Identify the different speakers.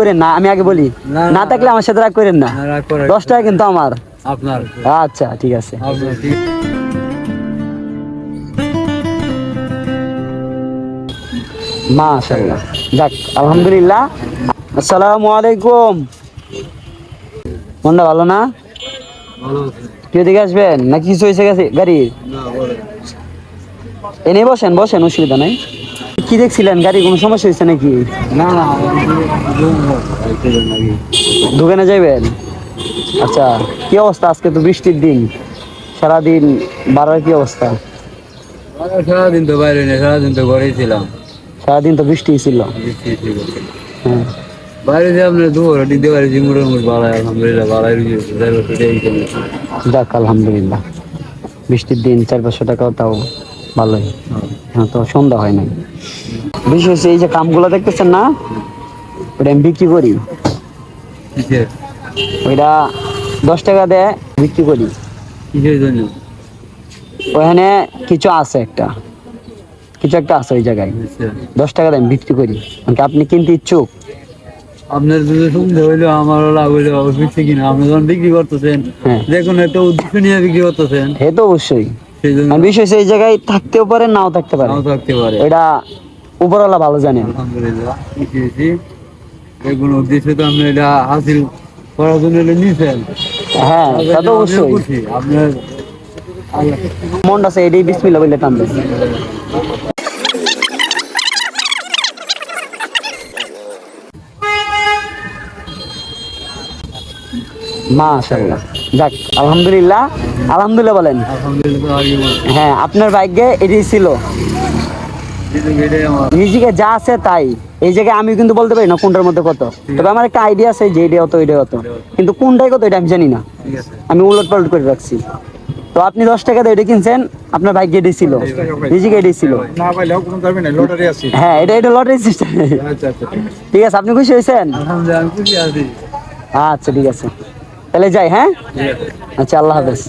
Speaker 1: করেন না আমি আগে বলি।
Speaker 2: না,
Speaker 1: থাকলে আমার সাথে রাগ করেন না। দশ টাকা কিন্তু আমার।
Speaker 2: আপনার।
Speaker 1: আচ্ছা ঠিক আছে। মাশাআল্লাহ। যাক আলহামদুলিল্লাহ। আসসালামু আলাইকুম। মনটা ভালো না? কেউ দিকে আসবেন? না কিছু হয়েছে গেছে গাড়ির? এনে বসেন বসেন অসুবিধা নাই। কি দেখছিলেন? গাড়ি কোনো সমস্যা হয়েছে নাকি?
Speaker 2: না না
Speaker 1: দোকানে যাইবেন? আচ্ছা কি অবস্থা আজকে তো বৃষ্টির দিন? সারাদিন বাড়ার কি অবস্থা?
Speaker 2: সারাদিন তো বাইরে নেই সারাদিন তো ঘরেই ছিলাম।
Speaker 1: সারাদিন তো বৃষ্টি ছিল। হ্যাঁ।
Speaker 2: বাইরে যে আপনার দুপুর দিতে পারি মুখ বাড়ায় আলহামদুলিল্লাহ কেন
Speaker 1: যাক আলহামদুলিল্লাহ। বৃষ্টির দিন চার পাঁচশো টাকাও তাও ভালোই। হ্যাঁ। তো সন্ধ্যা হয় নাই। বিশেষ এই যে কামগুলো দেখতেছেন না? ওটা আমি বিক্রি করি। ওইটা দশ টাকা দেয় বিক্রি করি। ওখানে কিছু আছে একটা। কিছু একটা আছে ওই জায়গায়।
Speaker 2: আচ্ছা।
Speaker 1: দশ টাকা দেয় আমি বিক্রি করি। মানে আপনি কিনতে ইচ্ছুক?
Speaker 2: আপনার যদি সুবিধা হইল আমারও লাভ হইল বিক্রি কিনা। আপনি যখন বিক্রি করতেছেন
Speaker 1: হ্যাঁ।
Speaker 2: যে কোনো একটা উদ্দেশ্য নিয়ে বিক্রি করতেছেন।
Speaker 1: সে তো অবশ্যই। আর বিষয় এই জায়গায় থাকতেও পারে নাও থাকতে পারে।
Speaker 2: নাও থাকতে পারে।
Speaker 1: এটা উপরওয়ালা ভালো জানেন
Speaker 2: আলহামদুলিল্লাহ কোনো উদ্দেশ্য তো আপনি এটা হাসিল করার জন্য
Speaker 1: হ্যাঁ তা তো অবশ্যই।
Speaker 2: আপনার
Speaker 1: মন আছে এটাই বিসমিল্লা বললে টানবে। মাশাআল্লাহ। যাক আলহামদুলিল্লাহ। আলহামদুলিল্লাহ বলেন। হ্যাঁ আপনার ভাগ্যে এটাই ছিল। নিজেকে যা আছে তাই। এই জায়গায় আমি কিন্তু বলতে পারি না কোনটার মধ্যে কত। তবে আমার একটা আইডিয়া আছে যে এটা হতো এটা হতো। কিন্তু কোনটাই কত এটা আমি জানি না। আমি উলট পালট করে রাখছি। তো আপনি দশ টাকা দিয়ে এটা কিনছেন আপনার ভাগ্যে এটাই ছিল। নিজেকে এটাই ছিল। হ্যাঁ এটা এটা লটারি সিস্টেম
Speaker 3: আচ্ছা আচ্ছা ঠিক আছে।
Speaker 1: আপনি খুশি হয়েছেন? আচ্ছা ঠিক আছে। তাহলে যাই হ্যাঁ
Speaker 2: ঠিক আছে
Speaker 1: আচ্ছা আল্লাহ হাফেজ